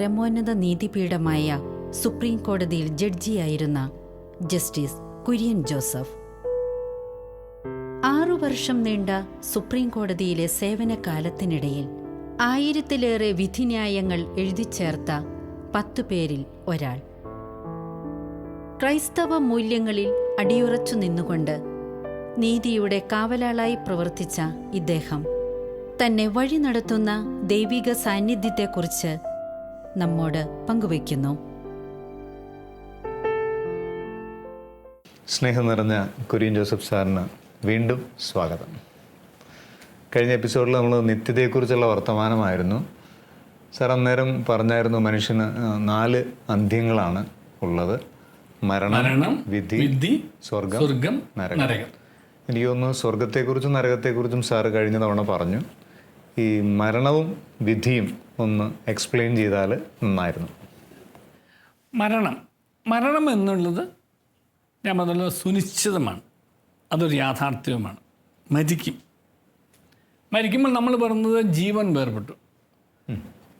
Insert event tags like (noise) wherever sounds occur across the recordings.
പരമോന്നത നീതിപീഠമായ സുപ്രീം കോടതിയിൽ ജഡ്ജിയായിരുന്ന justice Kurian Joseph. ആറു വർഷം നീണ്ട സുപ്രീം കോടതിയിലെ സേവനകാലത്തിനിടയിൽ ആയിരത്തിലേറെ വിധിന്യായങ്ങൾ എഴുതിച്ചേർത്ത പത്തു പേരിൽ ഒരാൾ. ക്രൈസ്തവ മൂല്യങ്ങളിൽ അടിയുറച്ചു നിന്നുകൊണ്ട് നീതിയുടെ കാവലാളായി പ്രവർത്തിച്ച ഇദ്ദേഹം തന്നെ വഴി നടത്തുന്ന ദൈവിക സാന്നിധ്യത്തെക്കുറിച്ച് നമ്മോട് പങ്കുവയ്ക്കുന്നു. സ്നേഹം നിറഞ്ഞ കുര്യൻ ജോസഫ് സാറിന് വീണ്ടും സ്വാഗതം. കഴിഞ്ഞ എപ്പിസോഡിൽ നമ്മൾ നിത്യതയെക്കുറിച്ചുള്ള വർത്തമാനമായിരുന്നു. സാർ അന്നേരം പറഞ്ഞായിരുന്നു മനുഷ്യന് നാല് അന്ത്യങ്ങളാണ് ഉള്ളത്. മരണം വിധി വിധി സ്വർഗം സ്വർഗം നരകം. നരകം. എനിക്ക് തോന്നുന്നു സ്വർഗത്തെക്കുറിച്ചും നരകത്തെക്കുറിച്ചും സാറ് കഴിഞ്ഞ തവണ പറഞ്ഞു. ഈ മരണവും വിധിയും ഒന്ന് എക്സ്പ്ലെയിൻ ചെയ്താൽ നന്നായിരുന്നു. മരണം. മരണം എന്നുള്ളത് ഞാൻ പറഞ്ഞത് സുനിശ്ചിതമാണ്. അതൊരു യാഥാർത്ഥ്യവുമാണ്. മരിക്കും. മരിക്കുമ്പോൾ നമ്മൾ പറയുന്നത് ജീവൻ വേർപെട്ടു.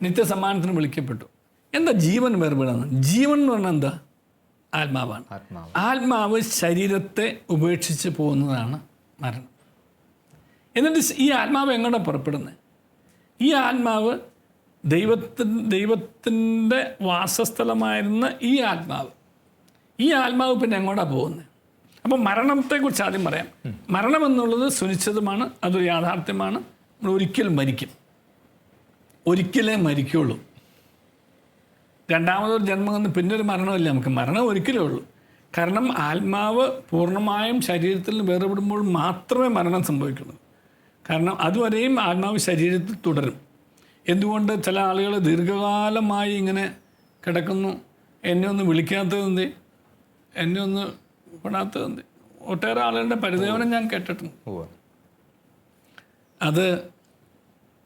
നിത്യസമ്മാനത്തിന് വിളിക്കപ്പെട്ടു. എന്താ ജീവൻ വേർപെടുന്നത് ജീവൻ എന്ന് പറഞ്ഞാൽ എന്താ? ആത്മാവാണ്. ആത്മാവ്. ആത്മാവ് ശരീരത്തെ ഉപേക്ഷിച്ച് പോകുന്നതാണ് മരണം. എന്നിട്ട് ഈ ആത്മാവ് എങ്ങോട്ടാണ് പുറപ്പെടുന്നത് ഈ ആത്മാവ് ദൈവത്തി ദൈവത്തിന്റെ വാസസ്ഥലമായിരുന്ന ഈ ആത്മാവ്. ഈ ആത്മാവ് പിന്നെ എങ്ങോട്ടാണ് പോകുന്നത് അപ്പോൾ മരണത്തെക്കുറിച്ച് ആദ്യം പറയാം. മരണം എന്നുള്ളത് സുനിശ്ചിതമാണ് അതൊരു യാഥാർത്ഥ്യമാണ്. നമ്മൾ ഒരിക്കലും മരിക്കും. ഒരിക്കലേ മരിക്കുള്ളൂ. രണ്ടാമതൊരു ജന്മം എന്ന് പിന്നെ ഒരു മരണമില്ല നമുക്ക് മരണം ഒരിക്കലേ ഉള്ളൂ. കാരണം ആത്മാവ് പൂർണമായും ശരീരത്തിൽ നിന്ന് വേർപെടുമ്പോൾ മാത്രമേ മരണം സംഭവിക്കുള്ളൂ. കാരണം അതുവരെയും ആത്മാവ് ശരീരത്തിൽ തുടരും. എന്തുകൊണ്ട് ചില ആളുകൾ ദീർഘകാലമായി ഇങ്ങനെ കിടക്കുന്നു? എന്നെ ഒന്ന് വിളിക്കാത്തതെന്ത് എന്നെ ഒന്ന് വിടാത്തതെന്ത് ഒട്ടേറെ ആളുകളുടെ പരിദേവനം ഞാൻ കേട്ടിട്ടുണ്ട്. അത്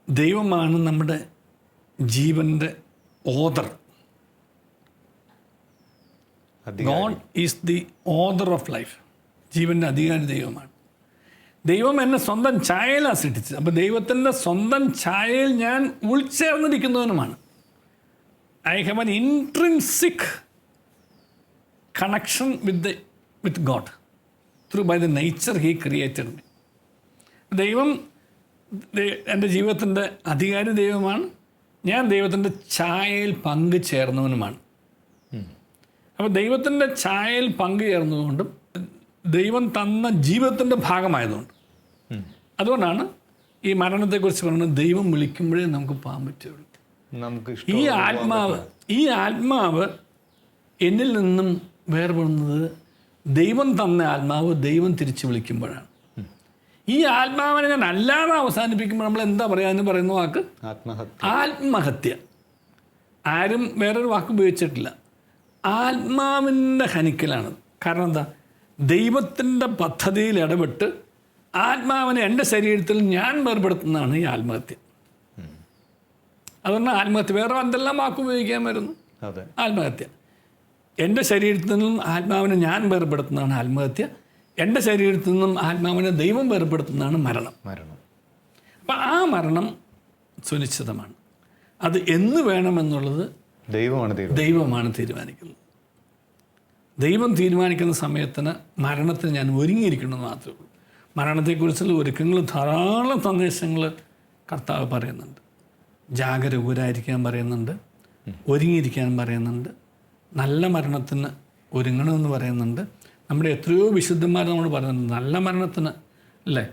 ദൈവമാണ് നമ്മുടെ ജീവന്റെ author God is the author of life ജീവന്റെ അധികാരി ദൈവമാണ്. ദൈവം എന്നെ സ്വന്തം ഛായയിലാണ് സൃഷ്ടിച്ചത്. അപ്പോൾ ദൈവത്തിന്റെ സ്വന്തം ഛായയിൽ ഞാൻ ഉൾച്ചേർന്നിരിക്കുന്നവനുമാണ്. I have an intrinsic connection with the with God through by the nature he created me ദൈവം എന്റെ ജീവിതത്തിന്റെ അധികാരി ദൈവമാണ്. ഞാൻ ദൈവത്തിന്റെ ഛായയിൽ പങ്കു ചേർന്നവനുമാണ്. അപ്പോൾ ദൈവത്തിന്റെ ഛായയിൽ പങ്കുചേർന്നതുകൊണ്ടും ദൈവം തന്ന ജീവിതത്തിന്റെ ഭാഗമായതുകൊണ്ട് അതുകൊണ്ടാണ് ഈ മരണത്തെക്കുറിച്ച് പറയുന്നത് ദൈവം വിളിക്കുമ്പോഴേ നമുക്ക് പോകാൻ പറ്റുള്ളൂ. നമുക്ക് ഈ ആത്മാവ് ഈ ആത്മാവ് എന്നിൽ നിന്നും വേർപെടുന്നത് ദൈവം തന്ന ആത്മാവ് ദൈവം തിരിച്ചു വിളിക്കുമ്പോഴാണ്. ഈ ആത്മാവിനെ ഞാൻ അല്ലാതെ അവസാനിപ്പിക്കുമ്പോൾ നമ്മൾ എന്താ പറയുക എന്ന് പറയുന്ന വാക്ക്? ആത്മഹത്യ. ആത്മഹത്യ. ആരും വേറൊരു വാക്ക് ഉപയോഗിച്ചിട്ടില്ല. ആത്മാവിന്റെ ഹനിക്കലാണ്. കാരണം എന്താ? ദൈവത്തിന്റെ പദ്ധതിയിൽ ഇടപെട്ട് ആത്മാവിനെ എന്റെ ശരീരത്തിൽ ഞാൻ വേർപെടുത്തുന്നതാണ് ഈ ആത്മഹത്യ. അതുകൊണ്ട് ആത്മഹത്യ വേറെ എന്തെല്ലാം വാക്ക് ഉപയോഗിക്കാൻ വരുന്നു? ആത്മഹത്യ. എന്റെ ശരീരത്തിൽ നിന്നും ആത്മാവിനെ ഞാൻ വേർപെടുത്തുന്നതാണ് ആത്മഹത്യ. എന്റെ ശരീരത്തിൽ നിന്നും ആത്മാവിനെ ദൈവം വേർപെടുത്തുന്നതാണ് മരണം. മരണം. അപ്പം ആ മരണം സുനിശ്ചിതമാണ്. അത് എന്ന് വേണമെന്നുള്ളത് ദൈവമാണ് ദൈവമാണ് തീരുമാനിക്കുന്നത്. ദൈവം തീരുമാനിക്കുന്ന സമയത്തിന് മരണത്തിന് ഞാൻ ഒരുങ്ങിയിരിക്കണമെന്ന് മാത്രമേ ഉള്ളൂ. മരണത്തെക്കുറിച്ചുള്ള ഒരുക്കങ്ങൾ ധാരാളം സന്ദേശങ്ങൾ കർത്താവ് പറയുന്നുണ്ട്. ജാഗരൂകരായിരിക്കാൻ പറയുന്നുണ്ട്. ഒരുങ്ങിയിരിക്കാൻ പറയുന്നുണ്ട്. നല്ല മരണത്തിന് ഒരുങ്ങണമെന്ന് പറയുന്നുണ്ട്. നമ്മുടെ എത്രയോ വിശുദ്ധന്മാർ നമ്മൾ പറയുന്നുണ്ട് നല്ല മരണത്തിന് അല്ലേ?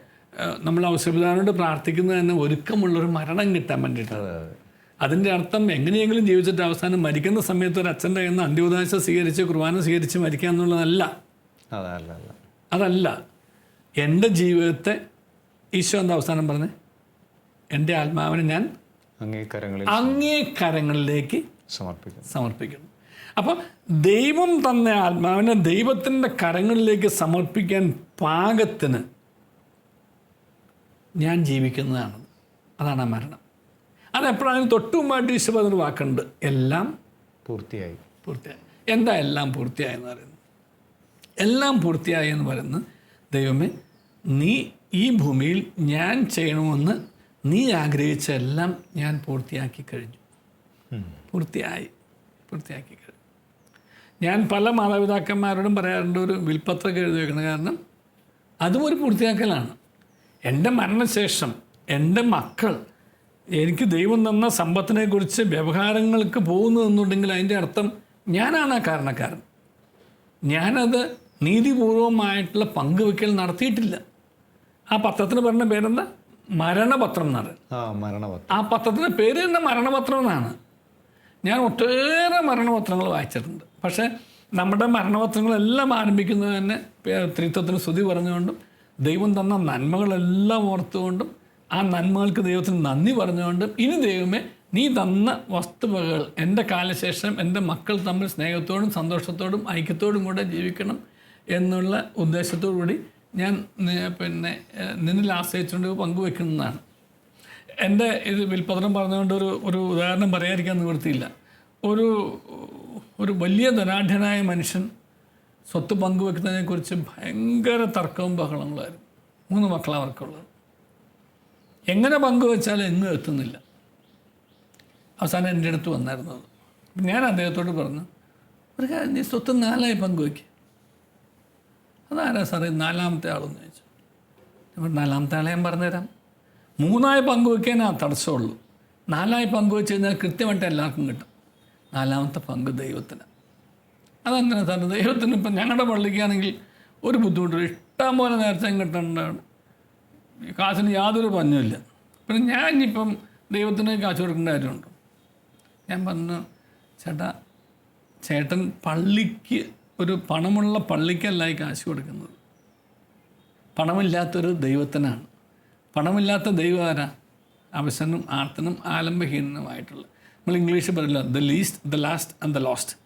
നമ്മൾ ഔഷധാനോട് പ്രാർത്ഥിക്കുന്നത് തന്നെ ഒരുക്കമുള്ളൊരു മരണം കിട്ടാൻ വേണ്ടിയിട്ടാണ്. അതെ അതെ. അതിന്റെ അർത്ഥം എങ്ങനെയെങ്കിലും ജീവിച്ചിട്ട് അവസാനം മരിക്കുന്ന സമയത്ത് ഒരു അച്ഛന്റെ കയ്യിൽ നിന്ന് അന്ത്യോദാശ സ്വീകരിച്ച് കുർബാന സ്വീകരിച്ച് മരിക്കുക എന്നുള്ളതല്ല. അതല്ല. എന്റെ ജീവിതത്തെ ഈശോ എന്താ അവസാനം പറഞ്ഞേ? എന്റെ ആത്മാവിനെ ഞാൻ അംഗീകാരങ്ങളിൽ അങ്ങേ കരങ്ങളിലേക്ക് സമർപ്പിക്കുന്നു. സമർപ്പിക്കുന്നു. അപ്പം ദൈവം തന്ന ആത്മാവിനെ ദൈവത്തിന്റെ കരങ്ങളിലേക്ക് സമർപ്പിക്കാൻ പാകത്തിന് ഞാൻ ജീവിക്കുന്നതാണ്. അതാണ് ആ മരണം. അതെപ്പോഴാണ് തൊട്ടു മുമ്പായിട്ട് ഈശോ പറഞ്ഞൊരു വാക്കുണ്ട്. എല്ലാം പൂർത്തിയായി. പൂർത്തിയായി. എന്താ എല്ലാം പൂർത്തിയായെന്ന് പറയുന്നത്? എല്ലാം പൂർത്തിയായി എന്ന് പറയുന്നത് ദൈവമേ നീ ഈ ഭൂമിയിൽ ഞാൻ ചെയ്യണമെന്ന് നീ ആഗ്രഹിച്ച എല്ലാം ഞാൻ പൂർത്തിയാക്കി കഴിഞ്ഞു. പൂർത്തിയായി. പൂർത്തിയാക്കി കഴിഞ്ഞു. ഞാൻ പല മാതാപിതാക്കന്മാരോടും പറയാറുണ്ട് ഒരു വിൽപ്പത്രം എഴുതി വെക്കണം കാരണം അതും ഒരു പൂർത്തിയാക്കലാണ്. എന്റെ മരണശേഷം എന്റെ മക്കൾ എനിക്ക് ദൈവം തന്ന സമ്പത്തിനെക്കുറിച്ച് വ്യവഹാരങ്ങൾക്ക് പോകുന്നു എന്നുണ്ടെങ്കിൽ അതിന്റെ അർത്ഥം ഞാനാണ് ആ കാരണക്കാരൻ. ഞാനത് നീതിപൂർവമായിട്ടുള്ള പങ്കുവെക്കൽ നടത്തിയിട്ടില്ല. ആ പത്രത്തിന് പറഞ്ഞ പേരെന്താ? മരണപത്രം എന്നാണ്. ആ മരണപത്രം. ആ പത്രത്തിന്റെ പേര് തന്നെ മരണപത്രം എന്നാണ്. ഞാൻ ഒട്ടേറെ മരണപത്രങ്ങൾ വായിച്ചിട്ടുണ്ട്. പക്ഷേ നമ്മുടെ മരണപത്രങ്ങളെല്ലാം ആരംഭിക്കുന്നത് തന്നെ ത്രിത്വത്തിന് സ്തുതി പറഞ്ഞുകൊണ്ടും ദൈവം തന്ന നന്മകളെല്ലാം ഓർത്തുകൊണ്ടും ആ നന്മകൾക്ക് ദൈവത്തിന് നന്ദി പറഞ്ഞുകൊണ്ടും ഇനി ദൈവമേ നീ തന്ന വസ്തുവകൾ എന്റെ കാലശേഷം എന്റെ മക്കൾ തമ്മിൽ സ്നേഹത്തോടും സന്തോഷത്തോടും ഐക്യത്തോടും കൂടെ ജീവിക്കണം. എന്നുള്ള ഉദ്ദേശത്തോടു കൂടി ഞാൻ പിന്നെ നിന്നിൽ ആശ്രയിച്ചുകൊണ്ട് പങ്കുവെക്കുന്നതാണ്. എന്റെ ഇത് വിൽപ്പത്രം പറഞ്ഞുകൊണ്ട് ഒരു ഒരു ഉദാഹരണം പറയാതിരിക്കാൻ നിവൃത്തിയില്ല. ഒരു ഒരു വലിയ ധനാഢ്യനായ മനുഷ്യൻ സ്വത്ത് പങ്കുവെക്കുന്നതിനെക്കുറിച്ച് ഭയങ്കര തർക്കവും ബഹളങ്ങളായിരുന്നു മൂന്ന് മക്കളാണ് അവർക്കുള്ളത്. എങ്ങനെ പങ്കുവെച്ചാലും എങ്ങും എത്തുന്നില്ല. അവസാനം എന്റെ അടുത്ത് വന്നായിരുന്നു ഞാൻ അദ്ദേഹത്തോട് പറഞ്ഞു ഒരു കാര്യം നീ സ്വത്ത് നാലായി പങ്കുവെക്കുക അതാരാ സാറേ നാലാമത്തെ ആളെന്ന് ചോദിച്ചു പറഞ്ഞു, നാലാമത്തെ ആളെ ഞാൻ പറഞ്ഞുതരാം. മൂന്നായി ആ തടസ്സമുള്ളൂ. നാലായി പങ്കുവെച്ച് കഴിഞ്ഞാൽ കൃത്യമായിട്ട് എല്ലാവർക്കും കിട്ടും. നാലാമത്തെ പങ്ക് ദൈവത്തിന്. അതങ്ങനെ തന്നെ ദൈവത്തിന് ഇപ്പം ഞങ്ങളുടെ പള്ളിക്കാണെങ്കിൽ ഒരു ബുദ്ധിമുട്ടില്ല ഇഷ്ടം പോലെ നേരത്തെ കിട്ടേണ്ടതാണ് കാശിന് യാതൊരു പഞ്ഞുമില്ല പിന്നെ ഞാൻ ഇപ്പം ദൈവത്തിന് കാശ് കൊടുക്കേണ്ട കാര്യമുണ്ടോ? ഞാൻ പറഞ്ഞു ചേട്ടാ ചേട്ടൻ പള്ളിക്ക് ഒരു പണമുള്ള പള്ളിക്കല്ല ഈ കാശ് കൊടുക്കുന്നത്. പണമില്ലാത്തൊരു ദൈവത്തിനാണ്. പണമില്ലാത്ത ദൈവം ആരാ? അവസനും ആർത്തനും ആലംബഹീനനുമായിട്ടുള്ള. നമ്മൾ ഇംഗ്ലീഷ് പറയില്ല the least the last and the lost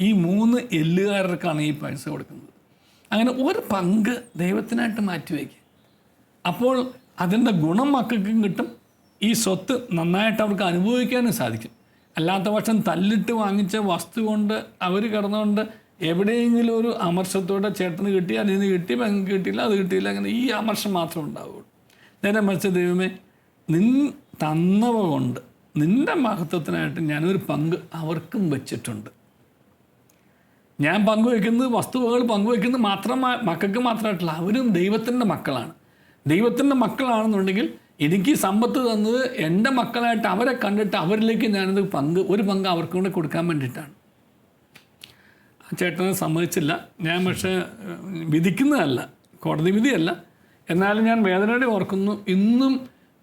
ഈ മൂന്ന് എല്ലുകാരർക്കാണ് ഈ പൈസ കൊടുക്കുന്നത്. അങ്ങനെ ഒരു പങ്ക് ദൈവത്തിനായിട്ട് മാറ്റിവെക്കുക അപ്പോൾ അതിന്റെ ഗുണം മക്കൾക്കും കിട്ടും. ഈ സ്വത്ത് നന്നായിട്ട് അവർക്ക് അനുഭവിക്കാനും സാധിക്കും. അല്ലാത്ത പക്ഷം തല്ലിട്ട് വാങ്ങിച്ച വസ്തു കൊണ്ട് അവർ കിടന്നുകൊണ്ട് എവിടെയെങ്കിലും ഒരു അമർഷത്തോടെ ചേട്ടന് കിട്ടി അതിൽ നിന്ന് കിട്ടി പെങ്ങൾക്ക് കിട്ടിയില്ല അത് കിട്ടിയില്ല അങ്ങനെ ഈ അമർഷം മാത്രം ഉണ്ടാവുള്ളൂ. നേരെ മറിച്ച് ദൈവമേ നിൻ തന്നവ കൊണ്ട് നിന്റെ മഹത്വത്തിനായിട്ട് ഞാനൊരു പങ്ക് അവർക്കും വെച്ചിട്ടുണ്ട്. ഞാൻ പങ്കുവെക്കുന്നത് വസ്തുവകൾ പങ്കുവെക്കുന്നത് മാത്രം മക്കൾക്ക് മാത്രമായിട്ടില്ല അവരും ദൈവത്തിന്റെ മക്കളാണ്. ദൈവത്തിന്റെ മക്കളാണെന്നുണ്ടെങ്കിൽ എനിക്ക് സമ്പത്ത് തന്നത് എന്റെ മക്കളായിട്ട് അവരെ കണ്ടിട്ട് അവരിലേക്ക് ഞാനത് പങ്ക് ഒരു പങ്ക് അവർക്കും കൂടെ കൊടുക്കാൻ വേണ്ടിയിട്ടാണ്. ചേട്ടനെ സമ്മതിച്ചില്ല. ഞാൻ പക്ഷേ വിധിക്കുന്നതല്ല. കോടതി വിധിയല്ല. എന്നാലും ഞാൻ വേദനയോടെ ഓർക്കുന്നു. ഇന്നും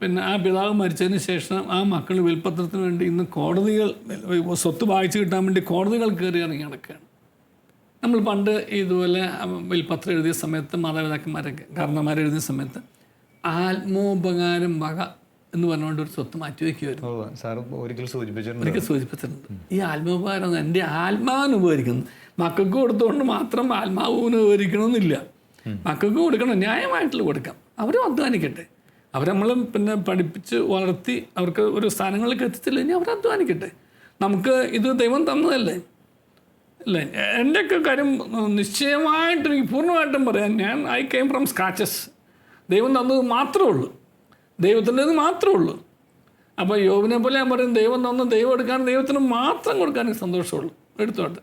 പിന്നെ ആ പിതാവ് മരിച്ചതിന് ശേഷം ആ മക്കൾ വിൽപ്പത്രത്തിന് വേണ്ടി ഇന്ന് കോടതികൾ സ്വത്ത് വായിച്ചു കിട്ടാൻ വേണ്ടി കോടതികൾ കയറി ഇറങ്ങി നടക്കുകയാണ്. നമ്മൾ പണ്ട് ഇതുപോലെ വിൽപ്പത്രം എഴുതിയ സമയത്ത് മാതാപിതാക്കന്മാരൊക്കെ കാരണന്മാർ എഴുതിയ സമയത്ത് ആത്മോപകാരം വക എന്ന് പറഞ്ഞുകൊണ്ട് ഒരു സ്വത്ത് മാറ്റി വയ്ക്കുമായിരുന്നു ഒരിക്കൽ സൂചിപ്പിച്ചിട്ടുണ്ട്. ഈ ആത്മോപകാരം എന്റെ ആത്മാവിന് ഉപകരിക്കുന്നു മക്കൾക്ക് കൊടുത്തുകൊണ്ട് മാത്രം ആത്മാവിന് വിവരിക്കണമെന്നില്ല മക്കൾക്ക് കൊടുക്കണം ന്യായമായിട്ടുള്ള കൊടുക്കാം. അവരും അധ്വാനിക്കട്ടെ. അവർ നമ്മൾ പിന്നെ പഠിപ്പിച്ച് വളർത്തി അവർക്ക് ഒരു സ്ഥാനങ്ങളിലേക്ക് എത്തിച്ചില്ല ഇനി അവർ അധ്വാനിക്കട്ടെ. നമുക്ക് ഇത് ദൈവം തന്നതല്ലേ? അല്ലേ? എന്റെയൊക്കെ കാര്യം നിശ്ചയമായിട്ട് എനിക്ക് പൂർണമായിട്ടും പറയാം. ഞാൻ ഐ കെയിം ഫ്രം സ്ക്രാച്ചസ് ദൈവം തന്നത് മാത്രമേ ഉള്ളൂ. ദൈവത്തിന്റെത് മാത്രമേ ഉള്ളൂ. അപ്പോൾ യോവിനെ പോലെ ഞാൻ പറയും ദൈവം തന്ന ദൈവം എടുക്കാൻ ദൈവത്തിന് മാത്രം കൊടുക്കാൻ സന്തോഷമുള്ളൂ. എടുത്തോട്ടെ.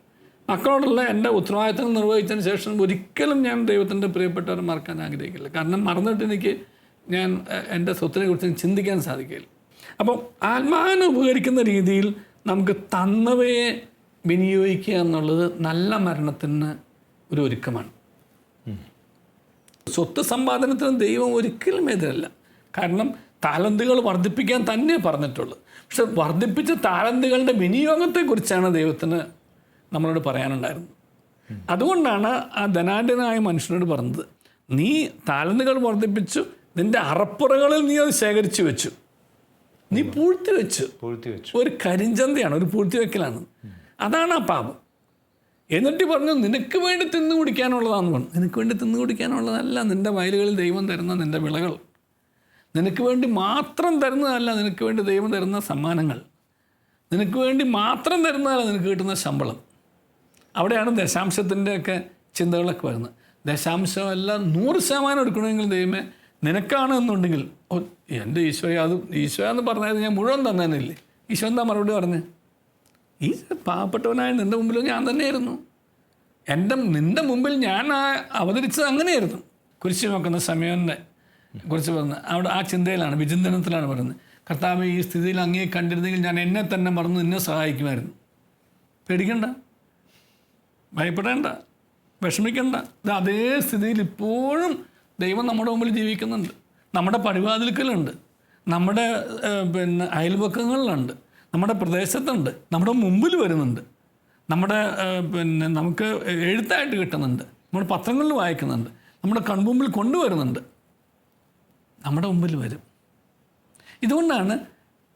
മക്കളോടുള്ള എന്റെ ഉത്തരവാദിത്തങ്ങൾ നിർവഹിച്ചതിന് ശേഷം ഒരിക്കലും ഞാൻ ദൈവത്തിന്റെ പ്രിയപ്പെട്ടവരെ മറക്കാൻ ആഗ്രഹിക്കില്ല. കാരണം മറന്നിട്ട് എനിക്ക് ഞാൻ എന്റെ സ്വത്തിനെ കുറിച്ച് ചിന്തിക്കാൻ സാധിക്കില്ല. അപ്പം ആത്മാവിനെ ഉപകരിക്കുന്ന രീതിയിൽ നമുക്ക് തന്നവയെ വിനിയോഗിക്കുക എന്നുള്ളത് നല്ല മരണത്തിന് ഒരു ഒരുക്കമാണ്. സ്വത്ത് സമ്പാദനത്തിന് ദൈവം ഒരിക്കലും എതിരല്ല. കാരണം താലന്തുകൾ വർദ്ധിപ്പിക്കാൻ തന്നെ പറഞ്ഞിട്ടുള്ളൂ പക്ഷെ വർദ്ധിപ്പിച്ച താലന്തുകളുടെ വിനിയോഗത്തെക്കുറിച്ചാണ് ദൈവത്തിന് നമ്മളോട് പറയാനുണ്ടായിരുന്നു. അതുകൊണ്ടാണ് ആ ധനാഢ്യനായ മനുഷ്യനോട് പറഞ്ഞത് നീ താലന്തുകൾ വർദ്ധിപ്പിച്ചു നിന്റെ അറപ്പുറകളിൽ നീ അത് ശേഖരിച്ചു വെച്ചു. നീ പൂഴ്ത്തി വെച്ചു. പൂഴ്ത്തി വെച്ചു. ഒരു കരിഞ്ചന്തയാണ് ഒരു പൂഴ്ത്തി വെക്കലാണ്. അതാണ് ആ പാപം. എന്നിട്ട് പറഞ്ഞു നിനക്ക് വേണ്ടി തിന്നു കുടിക്കാനുള്ളതാണെന്ന് പറഞ്ഞു. നിനക്ക് വേണ്ടി തിന്നു കുടിക്കാനുള്ളതല്ല നിന്റെ വയലുകളിൽ ദൈവം തരുന്ന നിന്റെ വിളകൾ. നിനക്ക് വേണ്ടി മാത്രം തരുന്നതല്ല നിനക്ക് വേണ്ടി ദൈവം തരുന്ന സമ്മാനങ്ങൾ. നിനക്ക് വേണ്ടി മാത്രം തരുന്നതല്ല നിനക്ക് കിട്ടുന്ന ശമ്പളം. അവിടെയാണ് ദശാംശത്തിന്റെയൊക്കെ ചിന്തകളൊക്കെ വരുന്നത്. ദശാംശം എല്ലാം നൂറ് ശതമാനം എടുക്കണമെങ്കിൽ ദൈവമേ നിനക്കാണ് എന്നുണ്ടെങ്കിൽ ഓ എന്റെ ഈശോയെ അത് ഈശോ എന്ന് പറഞ്ഞത് ഞാൻ മുഴുവൻ തന്നേനില്ലേ? ഈശോ എന്താ മറുപടി പറഞ്ഞ്? ഈ പാവപ്പെട്ടവനായ നിന്റെ മുമ്പിൽ ഞാൻ തന്നെയായിരുന്നു. എന്റെ നിന്റെ മുമ്പിൽ ഞാൻ അവതരിച്ചത് അങ്ങനെയായിരുന്നു. കുരിശ് നോക്കുന്ന സമയനെ കുറിച്ച് പറഞ്ഞ് അവിടെ ആ ചിന്തയിലാണ് വിചിന്തനത്തിലാണ് പറയുന്നത്. കർത്താവ് ഈ സ്ഥിതിയിൽ അങ്ങേ കണ്ടിരുന്നെങ്കിൽ ഞാൻ എന്നെ തന്നെ മറന്ന് നിന്നെ സഹായിക്കുമായിരുന്നു. പേടിക്കണ്ട. ഭയപ്പെടേണ്ട വിഷമിക്കേണ്ട. ഇത് അതേ സ്ഥിതിയിൽ ഇപ്പോഴും ദൈവം നമ്മുടെ മുമ്പിൽ ജീവിക്കുന്നുണ്ട്. നമ്മുടെ പടിവാതിൽക്കലുണ്ട്. നമ്മുടെ പിന്നെ അയൽപക്കങ്ങളിലുണ്ട് നമ്മുടെ പ്രദേശത്തുണ്ട്. നമ്മുടെ മുമ്പിൽ വരുന്നുണ്ട്. നമ്മുടെ പിന്നെ നമുക്ക് എഴുത്തായിട്ട് കിട്ടുന്നുണ്ട്. നമ്മുടെ പത്രങ്ങളിൽ വായിക്കുന്നുണ്ട്. നമ്മുടെ കൺമുമ്പിൽ കൊണ്ടുവരുന്നുണ്ട്. നമ്മുടെ മുമ്പിൽ വരും. ഇതുകൊണ്ടാണ്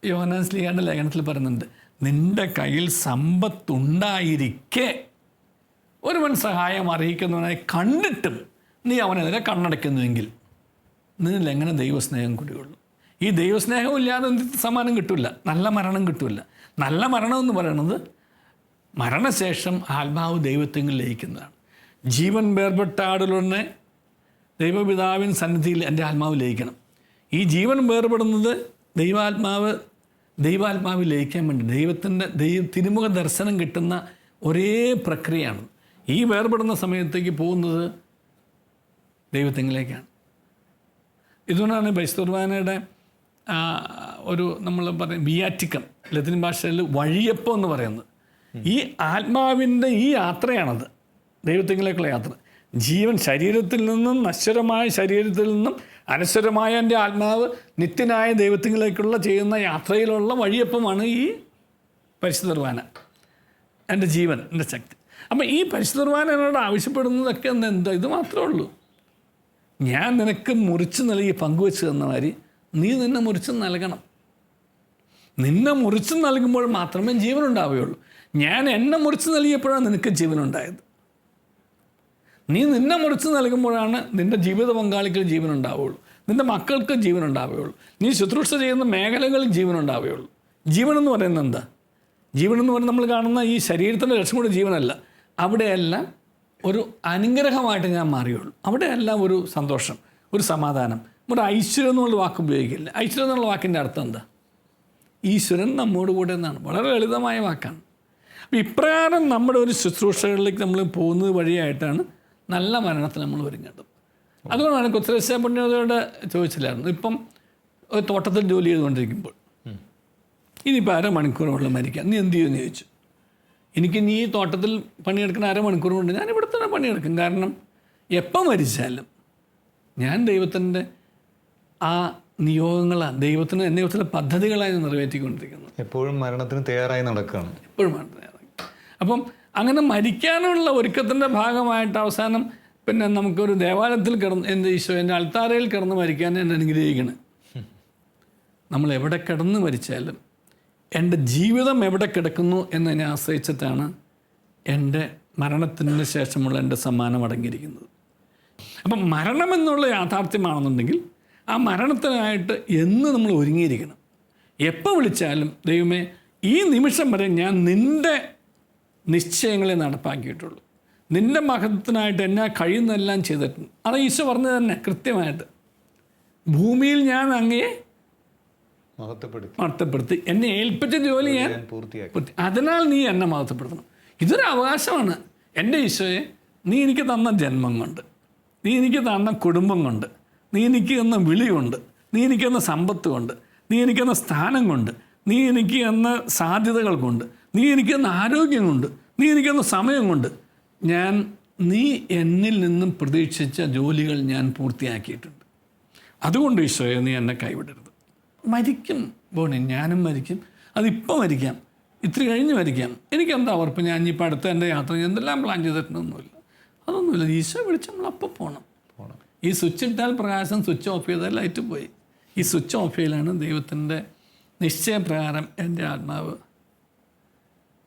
യോഹനാൻ സ്ലീഹാന്റെ ലേഖനത്തിൽ പറയുന്നുണ്ട് നിന്റെ കയ്യിൽ സമ്പത്തുണ്ടായിരിക്കെ ഒരുവൻ സഹായം അറിയിക്കുന്നവനായി കണ്ടിട്ടും നീ അവനെതിരെ കണ്ണടയ്ക്കുന്നുവെങ്കിൽ നിന്നിൽ എങ്ങനെ ദൈവസ്നേഹം കൂടിയുള്ളൂ ഈ ദൈവസ്നേഹം ഇല്ലാതെ സമ്മാനം കിട്ടില്ല നല്ല മരണം കിട്ടില്ല നല്ല മരണം എന്ന് പറയുന്നത് മരണശേഷം ആത്മാവ് ദൈവത്തെങ്കിൽ ലയിക്കുന്നതാണ്. ജീവൻ വേർപെട്ട ദൈവപിതാവിൻ സന്നിധിയിൽ എന്റെ ആത്മാവ് ലയിക്കണം. ഈ ജീവൻ വേർപെടുന്നത് ദൈവാത്മാവ് ദൈവാത്മാവ് ലയിക്കാൻ വേണ്ടി ദൈവത്തിന്റെ ദൈവ തിരുമുഖ ദർശനം കിട്ടുന്ന ഒരേ പ്രക്രിയയാണ്. ഈ വേർപെടുന്ന സമയത്തേക്ക് പോകുന്നത് ദൈവത്തെങ്കിലേക്കാണ്. ഇതുകൊണ്ടാണ് ബൈസ്തുർബാനയുടെ ഒരു നമ്മൾ പറയും വിയാറ്റിക്കം ലത്തിൻ ഭാഷയിൽ വഴിയപ്പം എന്ന് പറയുന്നത്. ഈ ആത്മാവിന്റെ ഈ യാത്രയാണത് ദൈവത്തെങ്കിലേക്കുള്ള യാത്ര. ജീവൻ ശരീരത്തിൽ നിന്നും നശ്വരമായ ശരീരത്തിൽ നിന്നും അനശ്വരമായ എന്റെ ആത്മാവ് നിത്യനായ ദൈവത്തിങ്കിലേക്കുള്ള ചെയ്യുന്ന യാത്രയിലുള്ള വഴിയപ്പമാണ് ഈ പരിശുദ്ധർവാന എന്റെ ജീവൻ എന്റെ ശക്തി. അപ്പം ഈ പരിശുദ്ധ കുർബാന എന്നോട് ആവശ്യപ്പെടുന്നതൊക്കെ എന്താ എന്താ ഇത് മാത്രമേ ഉള്ളൂ. ഞാൻ നിനക്ക് മുറിച്ച് നൽകി പങ്കുവെച്ച് തന്ന മാതിരി നീ നിന്നെ മുറിച്ച് നൽകണം. നിന്നെ മുറിച്ച് നൽകുമ്പോൾ മാത്രമേ ജീവനുണ്ടാവുകയുള്ളൂ. ഞാൻ എന്നെ മുറിച്ച് നൽകിയപ്പോഴാണ് നിനക്ക് ജീവനുണ്ടായത്. നീ നിന്നെ മുറിച്ച് നൽകുമ്പോഴാണ് നിന്റെ ജീവിത പങ്കാളിക്ക് ജീവനുണ്ടാവുകയുള്ളൂ. നിന്റെ മക്കൾക്ക് ജീവനുണ്ടാവുകയുള്ളൂ. നീ ശുശ്രൂഷ ചെയ്യുന്ന മേഖലകളിൽ ജീവനുണ്ടാവുകയുള്ളൂ. ജീവൻ എന്ന് പറയുന്നത് എന്താ? ജീവൻ എന്ന് പറയുന്നത് നമ്മൾ കാണുന്ന ഈ ശരീരത്തിന്റെ ലക്ഷ്മയുടെ ജീവനല്ല. അവിടെയെല്ലാം ഒരു അനുഗ്രഹമായിട്ട് ഞാൻ മാറിയുള്ളൂ. അവിടെയെല്ലാം ഒരു സന്തോഷം ഒരു സമാധാനം. ഒരു ഐശ്വര്യം എന്നുള്ള വാക്ക് ഉപയോഗിക്കില്ല. ഐശ്വര്യം എന്നുള്ള വാക്കിന്റെ അർത്ഥം എന്താ? ഈശ്വരൻ നമ്മോട് കൂടെ എന്നാണ്. വളരെ ലളിതമായ വാക്കാണ്. അപ്പം ഇപ്രകാരം നമ്മുടെ ഒരു ശുശ്രൂഷകളിലേക്ക് നമ്മൾ പോകുന്നത് വഴിയായിട്ടാണ് നല്ല മരണത്തിന് നമ്മൾ ഒരുങ്ങേണ്ടത്. അതുകൊണ്ടാണ് കൊത്തരസ്യ പുണ്യതയോട് ചോദിച്ചില്ലായിരുന്നു. ഇപ്പം ഒരു തോട്ടത്തിൽ ജോലി ചെയ്തുകൊണ്ടിരിക്കുമ്പോൾ. ഇനിയിപ്പോൾ അരമണിക്കൂറുള്ള മരിക്കാം. നീ എന്ത് ചെയ്യുമെന്ന് ചോദിച്ചു. എനിക്ക് നീ തോട്ടത്തിൽ പണിയെടുക്കുന്ന അരമണിക്കൂർ കൊണ്ട് ഞാൻ ഇവിടെ തന്നെ പണിയെടുക്കും. കാരണം എപ്പം മരിച്ചാലും ഞാൻ ദൈവത്തിന്റെ ആ നിയോഗങ്ങളാണ് ദൈവത്തിന് എന്നെ ചില പദ്ധതികളായി ഞാൻ നിറവേറ്റിക്കൊണ്ടിരിക്കുന്നത് എപ്പോഴും മരണത്തിന് തയ്യാറായി നടക്കുകയാണ്. എപ്പോഴും മരണത്തിന് അപ്പം അങ്ങനെ മരിക്കാനുള്ള ഒരുക്കത്തിന്റെ ഭാഗമായിട്ട് അവസാനം പിന്നെ നമുക്കൊരു ദേവാലയത്തിൽ കിടന്ന് എന്ത് ഈശോ എന്റെ അൾത്താരയിൽ കിടന്ന് മരിക്കാൻ എന്നെ അനുഗ്രഹിക്കണം. നമ്മൾ എവിടെ കിടന്ന് മരിച്ചാലും എന്റെ ജീവിതം എവിടെ കിടക്കുന്നു എന്നതിനെ ആശ്രയിച്ചിട്ടാണ് എന്റെ മരണത്തിന് ശേഷമുള്ള എന്റെ സമ്മാനം അടങ്ങിയിരിക്കുന്നത്. അപ്പം മരണമെന്നുള്ള യാഥാർത്ഥ്യമാണെന്നുണ്ടെങ്കിൽ ആ മരണത്തിനായിട്ട് എന്ന് നമ്മൾ ഒരുങ്ങിയിരിക്കണം. എപ്പോൾ വിളിച്ചാലും ദൈവമേ ഈ നിമിഷം വരെ ഞാൻ നിന്റെ നിശ്ചയങ്ങളെ നടപ്പാക്കിയിട്ടുള്ളൂ. നിന്റെ മഹത്വത്തിനായിട്ട് എന്നെ കഴിയുന്നതെല്ലാം ചെയ്തിട്ടുണ്ട്. അത് ഈശോ പറഞ്ഞത് തന്നെ കൃത്യമായിട്ട്. ഭൂമിയിൽ ഞാൻ അങ്ങയെ മഹത്വപ്പെടുത്തി. എന്നെ ഏൽപ്പിച്ച ജോലി ഞാൻ പൂർത്തിയാക്കി. പൂർത്തി- അതിനാൽ നീ എന്നെ മഹത്വപ്പെടുത്തണം. ഇതൊരു അവകാശമാണ്. എന്റെ ഈശോയെ നീ എനിക്ക് തന്ന ജന്മം കൊണ്ട് നീ എനിക്ക് തന്ന കുടുംബം കൊണ്ട് നീ എനിക്ക് തന്ന വിളി കൊണ്ട് നീ എനിക്ക് തന്ന സമ്പത്ത് കൊണ്ട് നീ എനിക്ക് തന്ന സ്ഥാനം കൊണ്ട് നീ എനിക്ക് തന്ന സാധ്യതകൾ കൊണ്ട് നീ എനിക്ക് തന്ന ആരോഗ്യം കൊണ്ട് നീ എനിക്ക് തന്ന സമയം കൊണ്ട് ഞാൻ നീ എന്നിൽ നിന്നും പ്രതീക്ഷിച്ച ജോലികൾ ഞാൻ പൂർത്തിയാക്കിയിട്ടുണ്ട്. അതുകൊണ്ട് ഈശോയെ നീ എന്നെ കൈവിടരുത്. മരിക്കും. ബോണി ഞാനും മരിക്കും. അതിപ്പോൾ മരിക്കാം. ഇത്തിരി കഴിഞ്ഞ് മരിക്കാം. എനിക്കെന്താ ഉറപ്പ്? ഞാൻ ഇനിയിപ്പോൾ അടുത്ത എന്റെ യാത്ര എന്തെല്ലാം പ്ലാൻ ചെയ്തിട്ടൊന്നുമില്ല അതൊന്നുമില്ല. ഈശോ വിളിച്ച് നമ്മൾ അപ്പോൾ പോകണം പോണം. ഈ സ്വിച്ച് ഇട്ടാൽ പ്രകാശം സ്വിച്ച് ഓഫ് ചെയ്താൽ ലൈറ്റ് പോയി. ഈ സ്വിച്ച് ഓഫ് ചെയ്യലാണ് ദൈവത്തിന്റെ നിശ്ചയപ്രകാരം എന്റെ ആത്മാവ്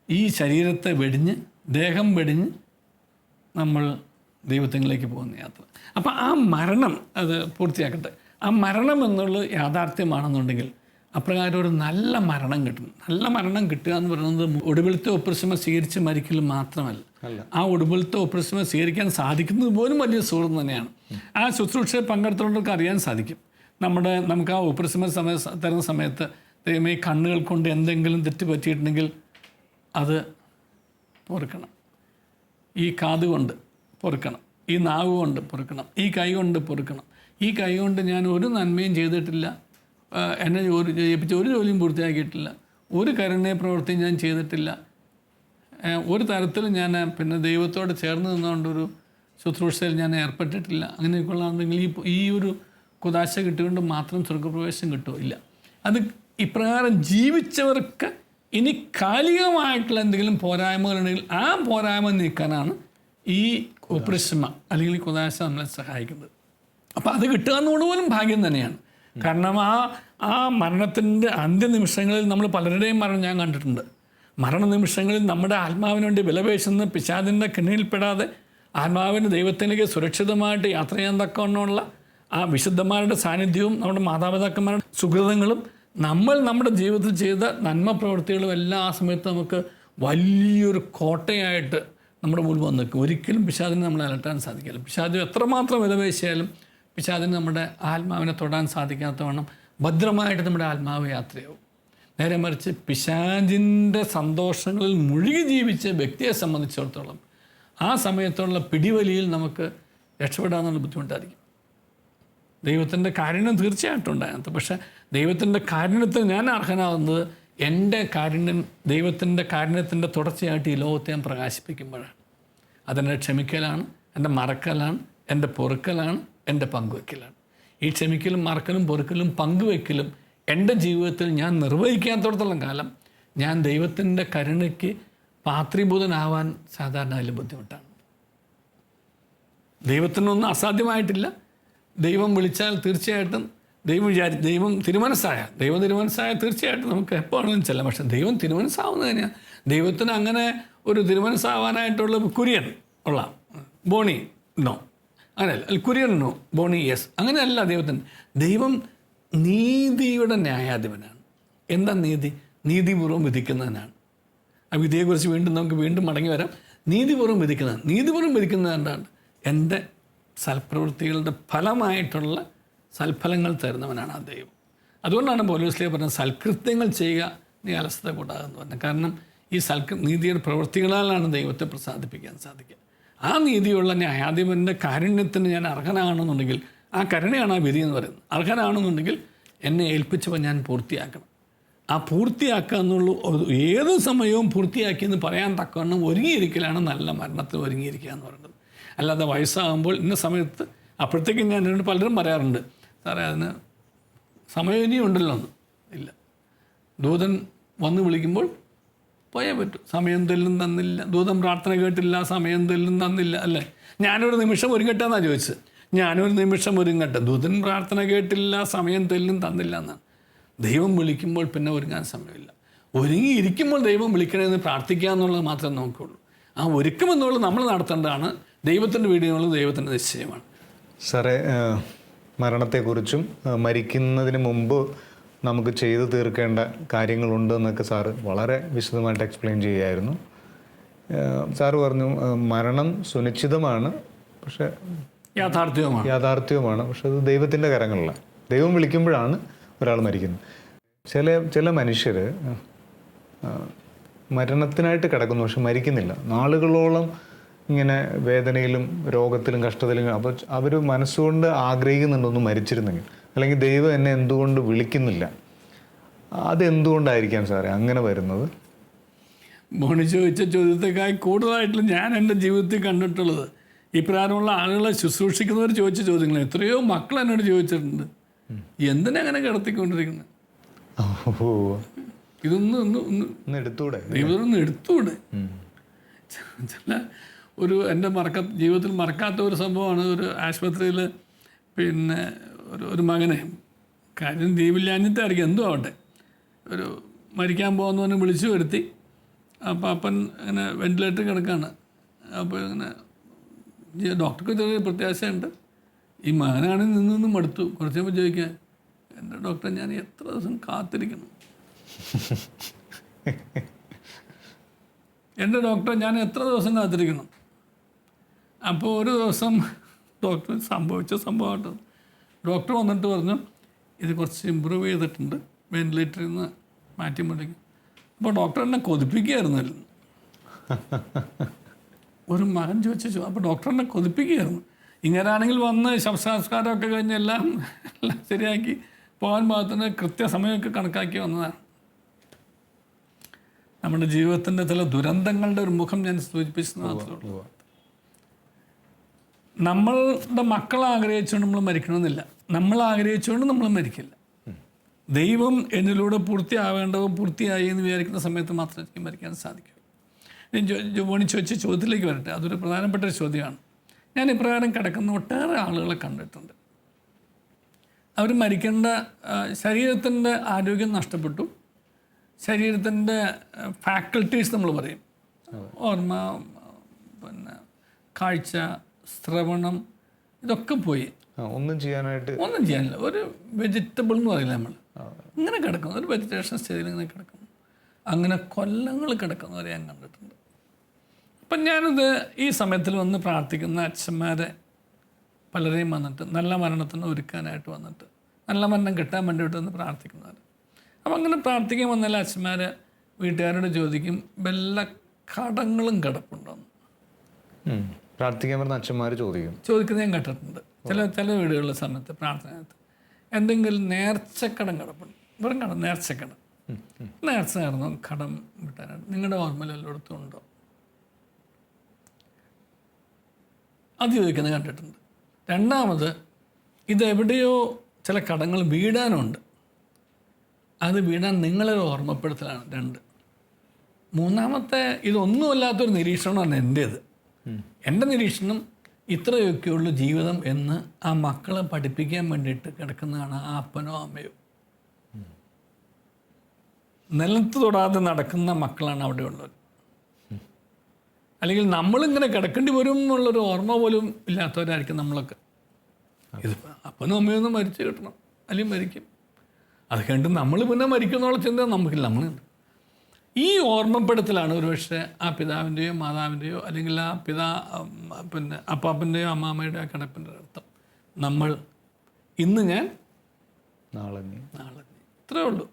ഈ ശരീരത്തെ വെടിഞ്ഞ് ദേഹം വെടിഞ്ഞ് നമ്മൾ ദൈവത്തിലേക്ക് പോകുന്ന യാത്ര. അപ്പോൾ ആ മരണം അത് പൂർത്തിയാക്കട്ടെ. ആ മരണം എന്നുള്ളത് യാഥാർത്ഥ്യമാണെന്നുണ്ടെങ്കിൽ അപ്രകാരം ഒരു നല്ല മരണം കിട്ടും. നല്ല മരണം കിട്ടുക എന്ന് പറയുന്നത് ഒടുവിലത്തെ ഒപ്രസമ സ്വീകരിച്ച് മരിക്കൽ മാത്രമല്ല. ആ ഒടുവിലത്തെ ഒപ്രസമ സ്വീകരിക്കാൻ സാധിക്കുന്നത് പോലും വലിയ സുഹൃത്ത് തന്നെയാണ്. ആ ശുശ്രൂഷയെ പങ്കെടുത്തുള്ളവർക്ക് അറിയാൻ സാധിക്കും. നമ്മുടെ നമുക്ക് ആ ഒപ്രശ്രമ സമയ തരുന്ന സമയത്ത് ദൈവമേ കണ്ണുകൾ കൊണ്ട് എന്തെങ്കിലും തെറ്റ് പറ്റിയിട്ടുണ്ടെങ്കിൽ അത് പൊറുക്കണം. ഈ കാതുകൊണ്ട് പൊറുക്കണം. ഈ നാവ് കൊണ്ട് പൊറുക്കണം. ഈ കൈ കൊണ്ട് പൊറുക്കണം. ഈ കൈ കൊണ്ട് ഞാൻ ഒരു നന്മയും ചെയ്തിട്ടില്ല. എന്നെ ജോലി ചെയ്യിപ്പിച്ച് ഒരു ജോലിയും പൂർത്തിയാക്കിയിട്ടില്ല. ഒരു കരുണയ പ്രവൃത്തിയും ഞാൻ ചെയ്തിട്ടില്ല. ഒരു തരത്തിലും ഞാൻ പിന്നെ ദൈവത്തോട് ചേർന്ന് നിന്നുകൊണ്ടൊരു ശുശ്രൂഷയിൽ ഞാൻ ഏർപ്പെട്ടിട്ടില്ല. അങ്ങനെയൊക്കെയുള്ള ആണെങ്കിൽ ഈ ഈ ഒരു കുതാശ കിട്ടിയുകൊണ്ട് മാത്രം സ്വർഗപ്രവേശം കിട്ടുമില്ല അത് ഇപ്രകാരം ജീവിച്ചവർക്ക് ഇനി കാലികമായിട്ടുള്ള എന്തെങ്കിലും പോരായ്മകളുണ്ടെങ്കിൽ ആ പോരായ്മ നീക്കാനാണ് ഈ ഉപരിശ്രമ അല്ലെങ്കിൽ കുതാശ നമ്മളെ സഹായിക്കുന്നത്. അപ്പോൾ അത് കിട്ടുക എന്നുള്ളത് പോലും ഭാഗ്യം തന്നെയാണ്. കാരണം ആ ആ മരണത്തിന്റെ അന്ത്യനിമിഷങ്ങളിൽ നമ്മൾ പലരുടെയും മരണം ഞാൻ കണ്ടിട്ടുണ്ട്. മരണനിമിഷങ്ങളിൽ നമ്മുടെ ആത്മാവിന് വേണ്ടി വിലപേശുന്ന പിശാദിന്റെ കിണിയിൽപ്പെടാതെ ആത്മാവിന് ദൈവത്തിലേക്ക് സുരക്ഷിതമായിട്ട് യാത്ര ചെയ്യാൻ തക്കവണ്ണമുള്ള ആ വിശുദ്ധന്മാരുടെ സാന്നിധ്യവും നമ്മുടെ മാതാപിതാക്കന്മാരുടെ സുഹൃതങ്ങളും നമ്മൾ നമ്മുടെ ജീവിതത്തിൽ ചെയ്ത നന്മ പ്രവൃത്തികളും എല്ലാം ആ സമയത്ത് നമുക്ക് വലിയൊരു കോട്ടയായിട്ട് നമ്മുടെ മുൻപ് വന്ന് ഒരിക്കലും പിശാദിനെ നമ്മൾ അലട്ടാൻ സാധിക്കില്ല. പിശാദ് എത്രമാത്രം വിലപേശിയാലും പിശാദിന് നമ്മുടെ ആത്മാവിനെ തൊടാൻ സാധിക്കാത്തവണ്ണം ഭദ്രമായിട്ട് നമ്മുടെ ആത്മാവ് യാത്രയാവും. നേരെ മറിച്ച് പിശാചിന്റെ സന്തോഷങ്ങളിൽ മുഴുകി ജീവിച്ച വ്യക്തിയെ സംബന്ധിച്ചിടത്തോളം ആ സമയത്തുള്ള പിടിവലിയിൽ നമുക്ക് രക്ഷപ്പെടാമെന്നുള്ള ബുദ്ധിമുട്ടായിരിക്കും. ദൈവത്തിന്റെ കാരുണ്യം തീർച്ചയായിട്ടും ഉണ്ടായിരുന്നു പക്ഷേ ദൈവത്തിന്റെ കാരുണ്യത്തിന് ഞാൻ അർഹനാവുന്നത് എന്റെ കാരുണ്യം ദൈവത്തിന്റെ കാരുണ്യത്തിന്റെ തുടർച്ചയായിട്ട് ഈ ലോകത്തെ ഞാൻ പ്രകാശിപ്പിക്കുമ്പോഴാണ്. അതെന്റെ ക്ഷമിക്കലാണ് എന്റെ മറക്കലാണ് എന്റെ പൊറുക്കലാണ് എന്റെ പങ്കുവെക്കലാണ്. ഈ ക്ഷമിക്കലും മറക്കലും പൊറുക്കലും പങ്കുവെക്കലും എന്റെ ജീവിതത്തിൽ ഞാൻ നിർവഹിക്കാത്തടത്തോളം കാലം ഞാൻ ദൈവത്തിന്റെ കരുണയ്ക്ക് പാത്രീഭൂതനാവാൻ സാധാരണ അതിൽ ബുദ്ധിമുട്ടാണ്. ദൈവത്തിനൊന്നും അസാധ്യമായിട്ടില്ല. ദൈവം വിളിച്ചാൽ തീർച്ചയായിട്ടും ദൈവം വിചാരി ദൈവം തിരുമനസ്സായ ദൈവം തിരുമനസ്സായ തീർച്ചയായിട്ടും നമുക്ക് എപ്പോഴാണെങ്കിലും ചെല്ലാം. പക്ഷേ ദൈവം തിരുമനസ്സാവുന്നത് തന്നെയാണ് ദൈവത്തിന് അങ്ങനെ ഒരു തിരുമനസ്സാവാനായിട്ടുള്ള കുര്യൻ ഉള്ള ബോണി നോ. അങ്ങനെയല്ല നോ ബോണി യെസ്. അങ്ങനെയല്ല ദൈവത്തിന് ദൈവം നീതിയുടെ ന്യായാധിപനാണ്. എന്താ നീതി? നീതിപൂർവം വിധിക്കുന്നതിനാണ് ആ വിധിയെക്കുറിച്ച് വീണ്ടും നമുക്ക് വീണ്ടും മടങ്ങി വരാം. നീതിപൂർവം വിധിക്കുന്നത് നീതിപൂർവം വിധിക്കുന്നത് എന്താണ്? എന്റെ സൽപ്രവൃത്തികളുടെ ഫലമായിട്ടുള്ള സൽഫലങ്ങൾ തരുന്നവനാണ് ആ ദൈവം. അതുകൊണ്ടാണ് പോലീസിലെ പറഞ്ഞത് സൽകൃത്യങ്ങൾ ചെയ്യുക നീ അലസത കൂടാതെന്ന് പറഞ്ഞത്. കാരണം ഈ സൽകൃ നീതിയുടെ പ്രവൃത്തികളാലാണ് ദൈവത്തെ പ്രസാദിപ്പിക്കാൻ സാധിക്കുക. ആ നീതിയുള്ള ന്യായാധിപന്റെ കാരുണ്യത്തിന് ഞാൻ അർഹനാണെന്നുണ്ടെങ്കിൽ ആ കരുണയാണ് ആ വിധി എന്ന് പറയുന്നത്. അർഹനാണെന്നുണ്ടെങ്കിൽ എന്നെ ഏൽപ്പിച്ചപ്പോൾ ഞാൻ പൂർത്തിയാക്കണം. ആ പൂർത്തിയാക്കുക എന്നുള്ള ഏത് സമയവും പൂർത്തിയാക്കിയെന്ന് പറയാൻ തക്കവണ്ണം ഒരുങ്ങിയിരിക്കലാണ് നല്ല മരണത്തിൽ ഒരുങ്ങിയിരിക്കുക എന്ന് പറയുന്നത്. അല്ലാതെ വയസ്സാകുമ്പോൾ ഇന്ന സമയത്ത് അപ്പോഴത്തേക്കും ഞാൻ എന്നോട് പലരും പറയാറുണ്ട് സാറേ അതിന് സമയം ഇനിയും ഉണ്ടല്ലോ ഇല്ല. ദൂതൻ വന്ന് വിളിക്കുമ്പോൾ പോയേ പറ്റൂ. സമയം തെല്ലും തന്നില്ല. ദൂതം പ്രാർത്ഥന കേട്ടില്ല സമയം തെല്ലും തന്നില്ല അല്ലേ? ഞാനൊരു നിമിഷം ഒരുങ്ങട്ടെ എന്നാണ് ചോദിച്ചത്. ഞാനൊരു നിമിഷം ഒരുങ്ങട്ടെ. ദൂതൻ പ്രാർത്ഥന കേട്ടില്ല സമയം തെല്ലും തന്നില്ല എന്നാണ്. ദൈവം വിളിക്കുമ്പോൾ പിന്നെ ഒരുങ്ങാൻ സമയമില്ല. ഒരുങ്ങിയിരിക്കുമ്പോൾ ദൈവം വിളിക്കണമെന്ന് പ്രാർത്ഥിക്കുക എന്നുള്ളത് മാത്രമേ നോക്കുകയുള്ളൂ ആ ഒരുക്കം എന്നുള്ളത് നമ്മൾ നടത്തേണ്ടതാണ്. ദൈവത്തിന്റെ വീട് എന്നുള്ളത് ദൈവത്തിന്റെ നിശ്ചയമാണ്. സാറേ മരണത്തെക്കുറിച്ചും മരിക്കുന്നതിന് മുമ്പ് നമുക്ക് ചെയ്തു തീർക്കേണ്ട കാര്യങ്ങളുണ്ട് എന്നൊക്കെ സാറ് വളരെ വിശദമായിട്ട് എക്സ്പ്ലെയിൻ ചെയ്യുമായിരുന്നു സാറ് പറഞ്ഞു മരണം സുനിശ്ചിതമാണ് പക്ഷെ യാഥാർത്ഥ്യവുമാണ്. യാഥാർത്ഥ്യവുമാണ് പക്ഷെ അത് ദൈവത്തിന്റെ കരങ്ങളിലാണ് ദൈവം വിളിക്കുമ്പോഴാണ് ഒരാൾ മരിക്കുന്നത്. ചില ചില മനുഷ്യർ മരണത്തിനായിട്ട് കിടക്കുന്നു പക്ഷെ മരിക്കുന്നില്ല. നാളുകളോളം ഇങ്ങനെ വേദനയിലും രോഗത്തിലും കഷ്ടത്തിലും അപ്പോൾ അവർ മനസ്സുകൊണ്ട് ആഗ്രഹിക്കുന്നുണ്ട് ഒന്ന് മരിച്ചിരുന്നെങ്കിൽ. അല്ലെങ്കിൽ ദൈവം എന്നെ എന്തുകൊണ്ട് വിളിക്കുന്നില്ല? അതെന്തുകൊണ്ടായിരിക്കാം സാറേ അങ്ങനെ വരുന്നത്? മോണി ചോദിച്ച ചോദ്യത്തെക്കായി കൂടുതലായിട്ടും ഞാൻ എന്റെ ജീവിതത്തിൽ കണ്ടിട്ടുള്ളത് ഇപ്രകാരമുള്ള ആളുകളെ ശുശ്രൂഷിക്കുന്നവർ ചോദിച്ച ചോദ്യങ്ങൾ. എത്രയോ മക്കൾ എന്നോട് ചോദിച്ചിട്ടുണ്ട്. എന്തിനങ്ങനെ കിടത്തിക്കൊണ്ടിരിക്കുന്നത്? ഇതൊന്നും ഒന്ന് ഒന്ന് എടുത്തൂടെ? ദൈവത്തിനൊന്ന് ചില ഒരു എന്റെ മറക്ക ജീവിതത്തിൽ മറക്കാത്ത ഒരു സംഭവമാണ് ഒരു ആശുപത്രിയിൽ പിന്നെ ഒരു ഒരു മകനെ. കാര്യം ദീപില്ലാഞ്ഞിട്ടായിരിക്കും. എന്തോ ആവട്ടെ. ഒരു മരിക്കാൻ പോകുന്നവനെ വിളിച്ചു വരുത്തി. അപ്പോൾ അപ്പൻ ഇങ്ങനെ വെന്റിലേറ്റർ കിടക്കാണ്. അപ്പോൾ ഇങ്ങനെ ഡോക്ടർക്ക് ചെറിയ പ്രത്യാശയുണ്ട്. ഈ മകനാണ് നിന്ന് നിന്ന് മടുത്തു. കുറച്ച് കഴിയുമ്പോൾ ചോദിക്കാൻ എന്റെ ഡോക്ടർ ഞാൻ എത്ര ദിവസം കാത്തിരിക്കണം? (laughs) എന്റെ ഡോക്ടർ ഞാൻ എത്ര ദിവസം കാത്തിരിക്കണം? അപ്പോൾ ഒരു ദിവസം ഡോക്ടർ സംഭവിച്ച സംഭവമായിട്ട് ഡോക്ടർ വന്നിട്ട് പറഞ്ഞു ഇത് കുറച്ച് ഇമ്പ്രൂവ് ചെയ്തിട്ടുണ്ട് വെന്റിലേറ്ററിൽ നിന്ന് മാറ്റി മുടങ്ങി അപ്പോൾ ഡോക്ടർ എന്നെ കൊതിപ്പിക്കുകയായിരുന്നു ഒരു മകൻ ചോദിച്ചു അപ്പോൾ ഡോക്ടർ എന്നെ കൊതിപ്പിക്കുകയായിരുന്നു. ഇങ്ങനാണെങ്കിൽ വന്ന് ശവസംസ്കാരമൊക്കെ കഴിഞ്ഞ് എല്ലാം എല്ലാം ശരിയാക്കി പോകാൻ ഭാഗത്തിന് കൃത്യസമയമൊക്കെ കണക്കാക്കി വന്നതാണ്. നമ്മുടെ ജീവിതത്തിന്റെ ചില ദുരന്തങ്ങളുടെ ഒരു മുഖം ഞാൻ ഉള്ളൂ. നമ്മളുടെ മക്കൾ ആഗ്രഹിച്ചുകൊണ്ട് നമ്മൾ മരിക്കണമെന്നില്ല. നമ്മൾ ആഗ്രഹിച്ചുകൊണ്ട് നമ്മൾ മരിക്കില്ല. ദൈവം എന്നിലൂടെ പൂർത്തിയാവേണ്ടവ പൂർത്തിയായി എന്ന് വിചാരിക്കുന്ന സമയത്ത് മാത്രമേ എനിക്ക് മരിക്കാൻ സാധിക്കൂ. ജോണി ചോദിച്ച ചോദ്യത്തിലേക്ക് വരട്ടെ. അതൊരു പ്രധാനപ്പെട്ട ഒരു ചോദ്യമാണ്. ഞാൻ ഇപ്രകാരം കിടക്കുന്ന ഒട്ടേറെ ആളുകളെ കണ്ടിട്ടുണ്ട്. അവർ മരിക്കേണ്ട ശരീരത്തിന്റെ ആരോഗ്യം നഷ്ടപ്പെട്ടു. ശരീരത്തിന്റെ ഫാക്കൽറ്റീസ് നമ്മൾ പറയും. ഓർമ്മ പിന്നെ കാഴ്ച ശ്രവണം ഇതൊക്കെ പോയി. ഒന്നും ചെയ്യാനായിട്ട് ഒന്നും ചെയ്യാനില്ല. ഒരു വെജിറ്റബിൾ എന്ന് പറയില്ല നമ്മൾ? ഇങ്ങനെ കിടക്കുന്നു. ഒരു വെജിറ്റേഷൻ സ്റ്റേജിൽ ഇങ്ങനെ കിടക്കുന്നു. അങ്ങനെ കൊല്ലങ്ങൾ കിടക്കുന്നവരെ ഞാൻ കണ്ടിട്ടുണ്ട്. അപ്പം ഞാനിത് ഈ സമയത്തിൽ വന്ന് പ്രാർത്ഥിക്കുന്ന അച്ഛന്മാരെ പലരെയും വന്നിട്ട് നല്ല മരണത്തിന് ഒരുക്കാനായിട്ട് വന്നിട്ട് നല്ല മരണം കിട്ടാൻ വേണ്ടിയിട്ട് വന്ന് പ്രാർത്ഥിക്കുന്നവർ. അപ്പം അങ്ങനെ പ്രാർത്ഥിക്കാൻ വന്നാൽ അച്ഛന്മാർ വീട്ടുകാരോട് ചോദിക്കും വല്ല കടങ്ങളും കിടപ്പുണ്ടോന്ന് ഉം. പ്രാർത്ഥിക്കാൻ പറഞ്ഞ അച്ഛന്മാർ ചോദിക്കും. ചോദിക്കുന്നത് ഞാൻ കേട്ടിട്ടുണ്ട്. ചില ചില വീടുകളിലെ സമയത്ത് പ്രാർത്ഥന എന്തെങ്കിലും നേർച്ചക്കടം കിടപ്പുണ്ട്. വെറും കടം നേർച്ചക്കടം. നേർച്ച ആയിരുന്നു കടം വിട്ടാനായിട്ട് നിങ്ങളുടെ ഓർമ്മയിൽ എല്ലായിടത്തും ഉണ്ടോ? അത് ചോദിക്കുന്നത് കണ്ടിട്ടുണ്ട് രണ്ടാമത് ഇതെവിടെയോ ചില കടങ്ങൾ വീടാനുണ്ട്. അത് വീടാൻ നിങ്ങളൊരു ഓർമ്മപ്പെടുത്തലാണ് രണ്ട്. മൂന്നാമത്തെ ഇതൊന്നുമല്ലാത്തൊരു നിരീക്ഷണമാണ് എന്റേത്. എന്റെ നിരീക്ഷണം ഇത്രയൊക്കെയുള്ളൂ ജീവിതം എന്ന് ആ മക്കളെ പഠിപ്പിക്കാൻ വേണ്ടിയിട്ട് കിടക്കുന്നതാണ് ആ അപ്പനോ അമ്മയോ. നിലത്ത് തൊടാതെ നടക്കുന്ന മക്കളാണ് അവിടെ ഉള്ളത്. അല്ലെങ്കിൽ നമ്മളിങ്ങനെ കിടക്കേണ്ടി വരും എന്നുള്ളൊരു ഓർമ്മ പോലും ഇല്ലാത്തവരായിരിക്കും നമ്മളൊക്കെ. ഇത് അപ്പനും അമ്മയും ഒന്നും മരിച്ചു കിട്ടണം. അല്ലെങ്കിൽ മരിക്കും. അത് കണ്ട് നമ്മൾ പിന്നെ മരിക്കുന്നുള്ള ചിന്ത നമുക്കില്ല. നമ്മളുണ്ട് ഈ ഓർമ്മപ്പെടുത്തലാണ് ഒരുപക്ഷെ ആ പിതാവിന്റെയോ മാതാവിന്റെയോ അല്ലെങ്കിൽ ആ പിതാ പിന്നെ അപ്പാപ്പന്റെയോ അമ്മാമ്മയുടെയോ കിടപ്പിന്റെ അർത്ഥം. നമ്മൾ ഇന്ന് ഞാൻ നാളെ നാളെ ഇത്രേ ഉള്ളൂ.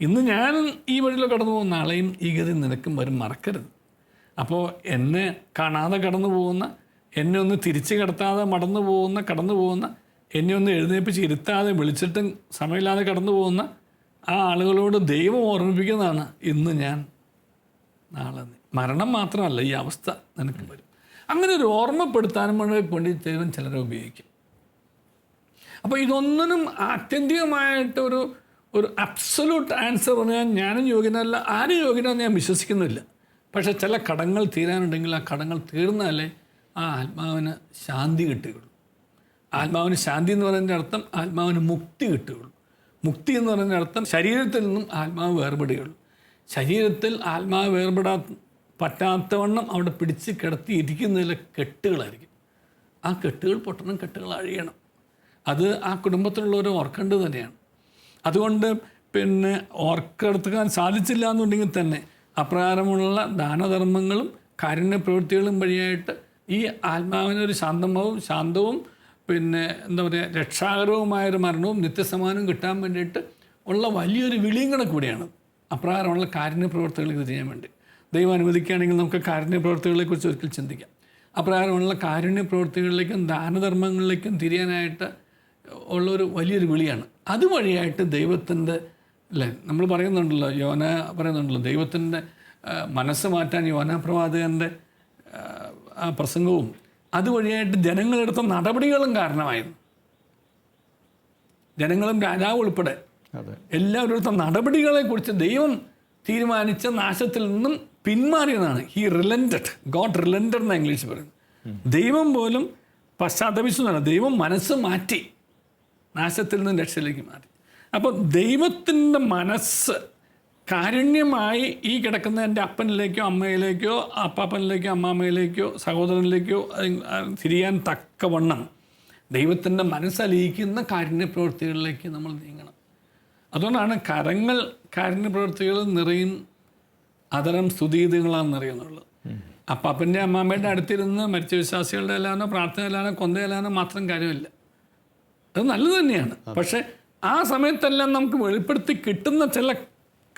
ഇന്ന് ഞാൻ ഈ വഴിയിൽ കടന്നു പോകുന്ന നാളെയും ഈ ഗതി നിനക്കും വരും മറക്കരുത്. അപ്പോൾ എന്നെ കാണാതെ കടന്നു പോകുന്ന എന്നെ ഒന്ന് തിരിച്ച് കിടത്താതെ മടന്നു പോകുന്ന കടന്നു പോകുന്ന എന്നെ ഒന്ന് എഴുന്നേപ്പിച്ച് ഇരുത്താതെ വിളിച്ചിട്ടും സമയമില്ലാതെ കടന്നു പോകുന്ന ആ ആളുകളോട് ദൈവം ഓർമ്മിപ്പിക്കുന്നതാണ് ഇന്ന് ഞാൻ നാളെ. മരണം മാത്രമല്ല ഈ അവസ്ഥ നിനക്ക് വരും. അങ്ങനെ ഒരു ഓർമ്മപ്പെടുത്താനും വേണ്ടി ദൈവം ചിലരെ ഉപയോഗിക്കും. അപ്പോൾ ഇതൊന്നിനും ആത്യന്തികമായിട്ട് ഒരു ഒരു അബ്സല്യൂട്ട് ആൻസർ പറഞ്ഞാൽ ഞാനും യോഗ്യനല്ല ആരും യോഗ്യനെന്ന് ഞാൻ വിശ്വസിക്കുന്നില്ല. പക്ഷേ ചില കടങ്ങൾ തീരാനുണ്ടെങ്കിൽ ആ കടങ്ങൾ തീർന്നാലേ ആ ആത്മാവിന് ശാന്തി കിട്ടുകയുള്ളൂ. ആത്മാവിന് ശാന്തി എന്ന് പറയുന്നതിന്റെ അർത്ഥം ആത്മാവിന് മുക്തി കിട്ടുകയുള്ളൂ. മുക്തി എന്ന് പറയുന്ന അർത്ഥം ശരീരത്തിൽ നിന്നും ആത്മാവ് വേർപെടുകയുള്ളൂ. ശരീരത്തിൽ ആത്മാവ് വേർപെടാ പറ്റാത്തവണ്ണം അവിടെ പിടിച്ച് കിടത്തി ഇരിക്കുന്നതിലെ കെട്ടുകളായിരിക്കും. ആ കെട്ടുകൾ പൊട്ടണം കെട്ടുകൾ അഴിയണം. അത് ആ കുടുംബത്തിലുള്ളവർ ഓർക്കേണ്ടത് തന്നെയാണ്. അതുകൊണ്ട് പിന്നെ ഓർക്കെടുക്കാൻ സാധിച്ചില്ല എന്നുണ്ടെങ്കിൽ തന്നെ അപ്രകാരമുള്ള ദാനധർമ്മങ്ങളും കാരുണ്യ പ്രവൃത്തികളും വഴിയായിട്ട് ഈ ആത്മാവിനൊരു ശാന്തമാവും ശാന്തവും പിന്നെ എന്താ പറയുക രക്ഷാകരവുമായൊരു മരണവും നിത്യസമാനവും കിട്ടാൻ വേണ്ടിയിട്ട് ഉള്ള വലിയൊരു വിളിയും കൂടെ കൂടിയാണ്. അപ്രകാരമുള്ള കാരുണ്യ പ്രവർത്തികൾ ഇത് ചെയ്യാൻ വേണ്ടി. ദൈവം അനുവദിക്കുകയാണെങ്കിൽ നമുക്ക് കാരുണ്യ പ്രവർത്തികളെക്കുറിച്ച് ഒരിക്കൽ ചിന്തിക്കാം. അപ്രകാരമുള്ള കാരുണ്യ പ്രവർത്തികളിലേക്കും ദാനധർമ്മങ്ങളിലേക്കും തിരിയാനായിട്ട് ഉള്ളൊരു വലിയൊരു വിളിയാണ്. അതുവഴിയായിട്ട് ദൈവത്തിന്റെ അല്ലേ നമ്മൾ പറയുന്നുണ്ടല്ലോ യോന പറയുന്നുണ്ടല്ലോ ദൈവത്തിന്റെ മനസ്സ് മാറ്റാൻ യോന പ്രവാചകന്റെ പ്രസംഗവും അതുവഴിയായിട്ട് ജനങ്ങളെടുത്ത നടപടികളും കാരണമായിരുന്നു. ജനങ്ങളും രാജാവ് ഉൾപ്പെടെ എല്ലാവരും എടുത്ത നടപടികളെക്കുറിച്ച് ദൈവം തീരുമാനിച്ച നാശത്തിൽ നിന്നും പിന്മാറിയതാണ്. ഹി റിലന്റഡ് ഗോഡ് റിലന്റഡ് എന്ന് ഇംഗ്ലീഷ് പറയുന്നത്. ദൈവം പോലും പശ്ചാത്തപിച്ചു എന്നാണ് ദൈവം മനസ്സ് മാറ്റി. നാശത്തിൽ നിന്നും രക്ഷയിലേക്ക് മാറ്റി. അപ്പോൾ ദൈവത്തിന്റെ മനസ്സ് കാരുണ്യമായി ഈ കിടക്കുന്ന എന്റെ അപ്പനിലേക്കോ അമ്മയിലേക്കോ അപ്പാപ്പനിലേക്കോ അമ്മാമ്മയിലേക്കോ സഹോദരനിലേക്കോ തിരിയാൻ തക്കവണ്ണം ദൈവത്തിന്റെ മനസ്സലിയിക്കുന്ന കാരുണ്യ പ്രവൃത്തികളിലേക്ക് നമ്മൾ നീങ്ങണം. അതുകൊണ്ടാണ് കരങ്ങൾ കാരുണ്യ പ്രവൃത്തികൾ നിറയും അതരം സ്തുതീതങ്ങളാണെന്ന് നിറയുന്നുള്ളത്. അപ്പാപ്പന്റെ അമ്മാമ്മയുടെ അടുത്തിരുന്ന് മരിച്ച വിശ്വാസികളുടെ എല്ലാനോ പ്രാർത്ഥന എല്ലാനോ കൊന്തയല്ലാനോ മാത്രം കാര്യമില്ല. അത് നല്ലത് തന്നെയാണ്. പക്ഷേ ആ സമയത്തെല്ലാം നമുക്ക് വെളിപ്പെടുത്തി കിട്ടുന്ന ചില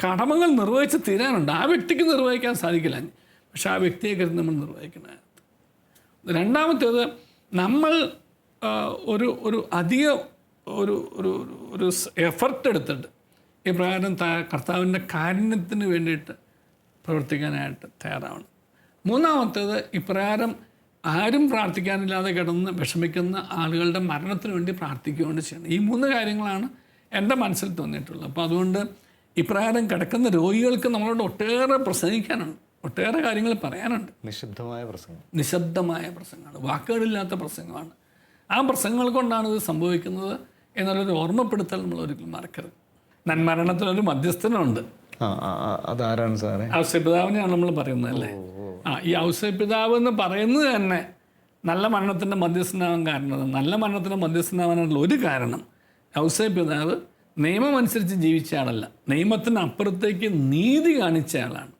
കടമകൾ നിർവഹിച്ച് തീരാനുണ്ട്. ആ വ്യക്തിക്ക് നിർവഹിക്കാൻ സാധിക്കില്ല. പക്ഷെ ആ വ്യക്തിയെ കരുതി നമ്മൾ നിർവഹിക്കണം. രണ്ടാമത്തേത് നമ്മൾ ഒരു ഒരു അധിക ഒരു ഒരു ഒരു- എഫർട്ട് എടുത്തിട്ട് ഇപ്രകാരം ത കർത്താവിന്റെ കാരുണ്യത്തിന് വേണ്ടിയിട്ട് പ്രവർത്തിക്കാനായിട്ട് തയ്യാറാവണം. മൂന്നാമത്തേത് ഇപ്രകാരം ആരും പ്രാർത്ഥിക്കാനില്ലാതെ കിടന്ന് വിഷമിക്കുന്ന ആളുകളുടെ മരണത്തിന് വേണ്ടി പ്രാർത്ഥിക്കുകയാണ് ചെയ്യണം ഈ മൂന്ന് കാര്യങ്ങളാണ് എന്റെ മനസ്സിൽ തോന്നിയിട്ടുള്ളത്. അപ്പോൾ അതുകൊണ്ട് ഇപ്രകാരം കിടക്കുന്ന രോഗികൾക്ക് നമ്മളോട് ഒട്ടേറെ പ്രസംഗിക്കാനുണ്ട്. ഒട്ടേറെ കാര്യങ്ങൾ പറയാനുണ്ട്. നിശബ്ദമായ പ്രസംഗം. നിശബ്ദമായ പ്രസംഗമാണ് വാക്കുകളില്ലാത്ത പ്രസംഗമാണ്. ആ പ്രസംഗങ്ങൾ കൊണ്ടാണ് ഇത് സംഭവിക്കുന്നത് എന്നുള്ളൊരു ഓർമ്മപ്പെടുത്തൽ നമ്മൾ ഒരിക്കലും മറക്കരുത് നന്മരണത്തിനൊരു മധ്യസ്ഥനുണ്ട്. അതാരാണ് സാറേ? ഔസ്യപിതാവിനെയാണ് നമ്മൾ പറയുന്നത് അല്ലേ? ആ ഈ ഔസ്യപിതാവ് എന്ന് പറയുന്നത് തന്നെ നല്ല മരണത്തിന്റെ മധ്യസ്ഥനാവാൻ കാരണം നല്ല മരണത്തിന്റെ മധ്യസ്ഥനാവാനുള്ള ഒരു കാരണം ഔസപിതാവ് നിയമം അനുസരിച്ച് ജീവിച്ച ആളല്ല. നിയമത്തിന് അപ്പുറത്തേക്ക് നീതി കാണിച്ച ആളാണ്.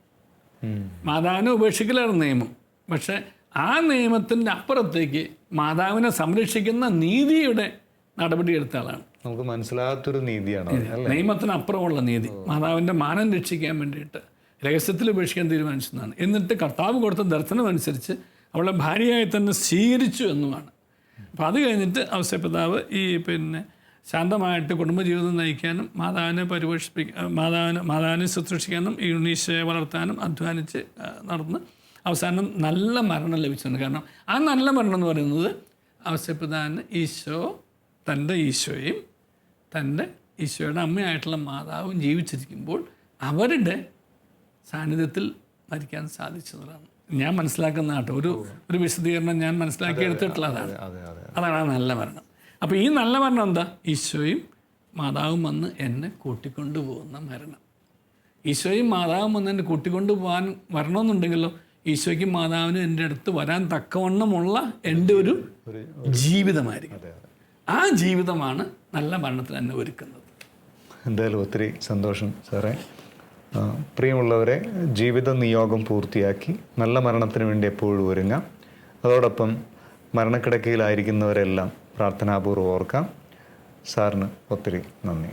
മാതാവിനെ ഉപേക്ഷിക്കലാണ് നിയമം. പക്ഷെ ആ നിയമത്തിന്റെ അപ്പുറത്തേക്ക് മാതാവിനെ സംരക്ഷിക്കുന്ന നീതിയുടെ നടപടിയെടുത്ത ആളാണ്. നമുക്ക് മനസ്സിലാകാത്തൊരു നീതിയാണ് നിയമത്തിന് അപ്പുറമുള്ള നീതി. മാതാവിന്റെ മാനം രക്ഷിക്കാൻ വേണ്ടിയിട്ട് രഹസ്യത്തിൽ ഉപേക്ഷിക്കാൻ തീരുമാനിച്ചതാണ്. എന്നിട്ട് കർത്താവ് കൊടുത്ത ദർശനം അനുസരിച്ച് അവളെ ഭാര്യയായി തന്നെ സ്വീകരിച്ചു എന്നുമാണ്. അപ്പോൾ അത് കഴിഞ്ഞിട്ട് ഔസപിതാവ് ഈ പിന്നെ ശാന്തമായിട്ട് കുടുംബജീവിതം നയിക്കാനും മാതാവിനെ പരിപോഷിപ്പിക്കാൻ മാതാവിനെ മാതാവിനെ ശുശ്രൂഷിക്കാനും ഉണ്ണീശയെ വളർത്താനും അധ്വാനിച്ച് നടന്ന് അവസാനം നല്ല മരണം ലഭിച്ചിട്ടുണ്ട്. കാരണം ആ നല്ല മരണം എന്ന് പറയുന്നത് അവശ്യപ്രധാന ഈശോ തന്റെ ഈശോയും തന്റെ ഈശോയുടെ അമ്മയായിട്ടുള്ള മാതാവും ജീവിച്ചിരിക്കുമ്പോൾ അവരുടെ സാന്നിധ്യത്തിൽ മരിക്കാൻ സാധിച്ചതാണ്. ഞാൻ മനസ്സിലാക്കുന്ന കേട്ടോ ഒരു ഒരു വിശദീകരണം ഞാൻ മനസ്സിലാക്കി എടുത്തിട്ടുള്ളതാണ്. അതെ അതെ. അതാണ് ആ നല്ല മരണം. അപ്പോൾ ഈ നല്ല മരണം എന്താ? ഈശോയും മാതാവും വന്ന് എന്നെ കൂട്ടിക്കൊണ്ടു പോകുന്ന മരണം. ഈശോയും മാതാവും വന്ന് എന്നെ കൂട്ടിക്കൊണ്ടു പോകാൻ വരണമെന്നുണ്ടെങ്കിലോ ഈശോയ്ക്കും മാതാവിനും എന്റെ അടുത്ത് വരാൻ തക്കവണ്ണമുള്ള എന്റെ ഒരു ജീവിതമായിരിക്കും. ആ ജീവിതമാണ് നല്ല മരണത്തിന് എന്നെ ഒരുക്കുന്നത്. എന്തായാലും ഒത്തിരി സന്തോഷം സാറേ. പ്രിയമുള്ളവരെ ജീവിത നിയോഗം പൂർത്തിയാക്കി നല്ല മരണത്തിന് വേണ്ടി എപ്പോഴും ഒരുങ്ങാം. അതോടൊപ്പം മരണക്കിടക്കയിലായിരിക്കുന്നവരെല്ലാം പ്രാർത്ഥനാപൂർവം ഓർക്കാം. സാറിന് ഒത്തിരി നന്ദി.